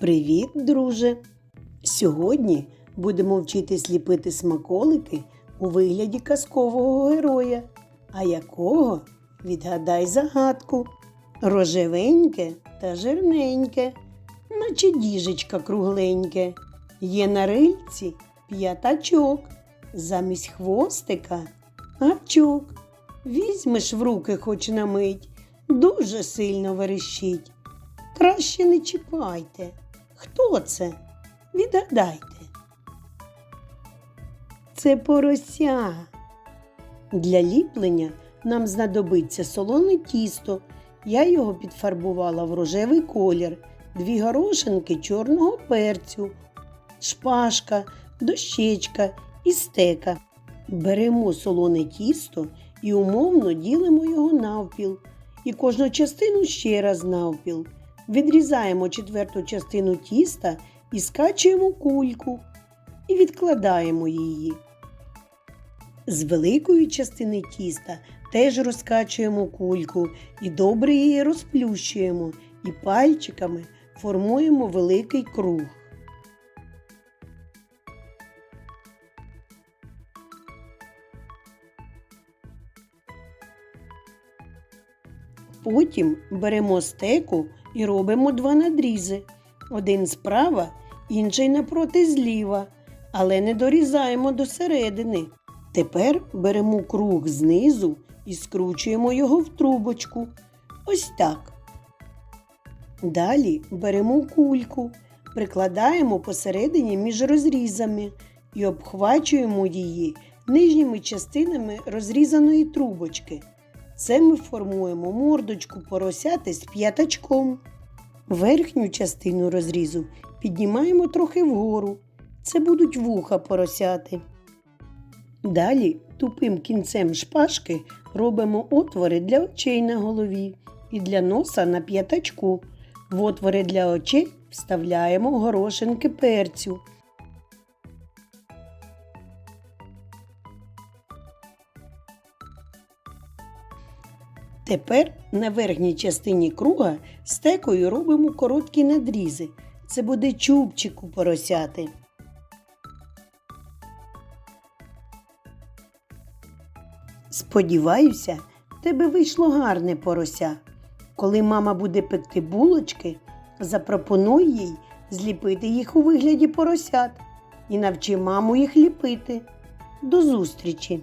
Привіт, друже! Сьогодні будемо вчитись ліпити смаколики у вигляді казкового героя. А якого? Відгадай загадку. Рожевеньке та жирненьке, наче діжечка кругленьке. Є на рильці п'ятачок, замість хвостика гавчок. Візьмеш в руки хоч на мить, дуже сильно верещить. Краще не чіпайте. Хто це? Відгадайте. Це порося. Для ліплення нам знадобиться солоне тісто. Я його підфарбувала в рожевий колір, дві горошинки чорного перцю, шпажка, дощечка і стека. Беремо солоне тісто і умовно ділимо його навпіл. І кожну частину ще раз навпіл. Відрізаємо четверту частину тіста і скачуємо кульку і відкладаємо її. З великої частини тіста теж розкачуємо кульку і добре її розплющуємо і пальчиками формуємо великий круг. Потім беремо стеку і робимо два надрізи. Один справа, інший напроти зліва, але не дорізаємо до середини. Тепер беремо круг знизу і скручуємо його в трубочку. Ось так. Далі беремо кульку, прикладаємо посередині між розрізами і обхвачуємо її нижніми частинами розрізаної трубочки. Це ми формуємо мордочку поросяти з п'ятачком. Верхню частину розрізу піднімаємо трохи вгору. Це будуть вуха поросяти. Далі тупим кінцем шпажки робимо отвори для очей на голові і для носа на п'ятачку. В отвори для очей вставляємо горошинки перцю. Тепер на верхній частині круга стекою робимо короткі надрізи. Це буде чубчик у поросяти. Сподіваюся, тебе вийшло гарне порося. Коли мама буде пекти булочки, запропонуй їй зліпити їх у вигляді поросят і навчи маму їх ліпити. До зустрічі!